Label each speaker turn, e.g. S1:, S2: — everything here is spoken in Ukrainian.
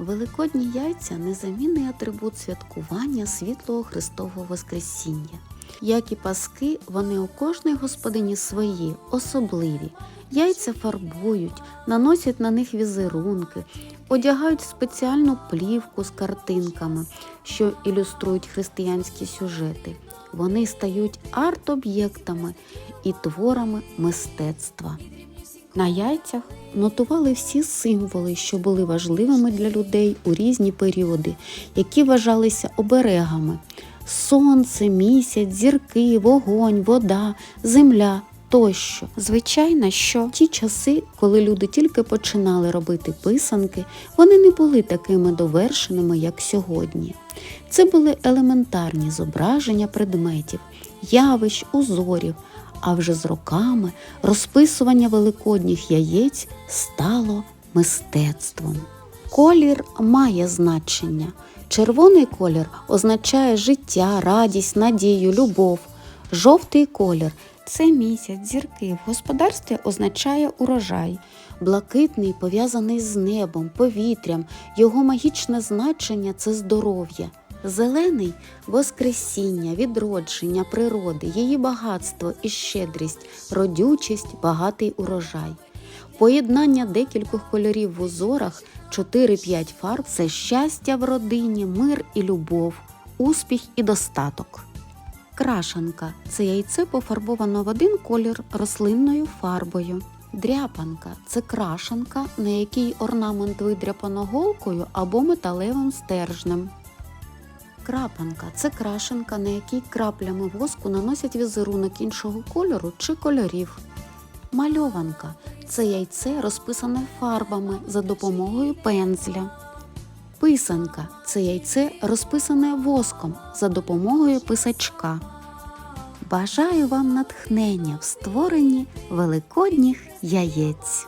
S1: Великодні яйця незамінний атрибут святкування світлого Христового Воскресіння. Як і паски, вони у кожної господині свої, особливі. Яйця фарбують, наносять на них візерунки, одягають спеціальну плівку з картинками, що ілюструють християнські сюжети. Вони стають арт-об'єктами і творами мистецтва. На яйцях нотували всі символи, що були важливими для людей у різні періоди, які вважалися оберегами: сонце, місяць, зірки, вогонь, вода, земля тощо. Звичайно, що в ті часи, коли люди тільки починали робити писанки, вони не були такими довершеними, як сьогодні. Це були елементарні зображення предметів, явищ, узорів. А вже з роками розписування великодніх яєць стало мистецтвом. Колір має значення. Червоний колір означає життя, радість, надію, любов. Жовтий колір це місяць, зірки. В господарстві означає урожай. Блакитний пов'язаний з небом, повітрям. Його магічне значення це здоров'я. Зелений воскресіння, відродження природи, її багатство і щедрість, родючість, багатий урожай. Поєднання декількох кольорів в узорах, 4-5 фарб це щастя в родині, мир і любов, успіх і достаток. Крашанка це яйце пофарбовано в один колір рослинною фарбою. Дряпанка це крашанка, на якій орнамент видряпано голкою або металевим стержнем. Крапанка це крашенка, на якій краплями воску наносять візерунок іншого кольору чи кольорів. Мальованка це яйце, розписане фарбами за допомогою пензля. Писанка це яйце, розписане воском за допомогою писачка. Бажаю вам натхнення в створенні великодніх яєць.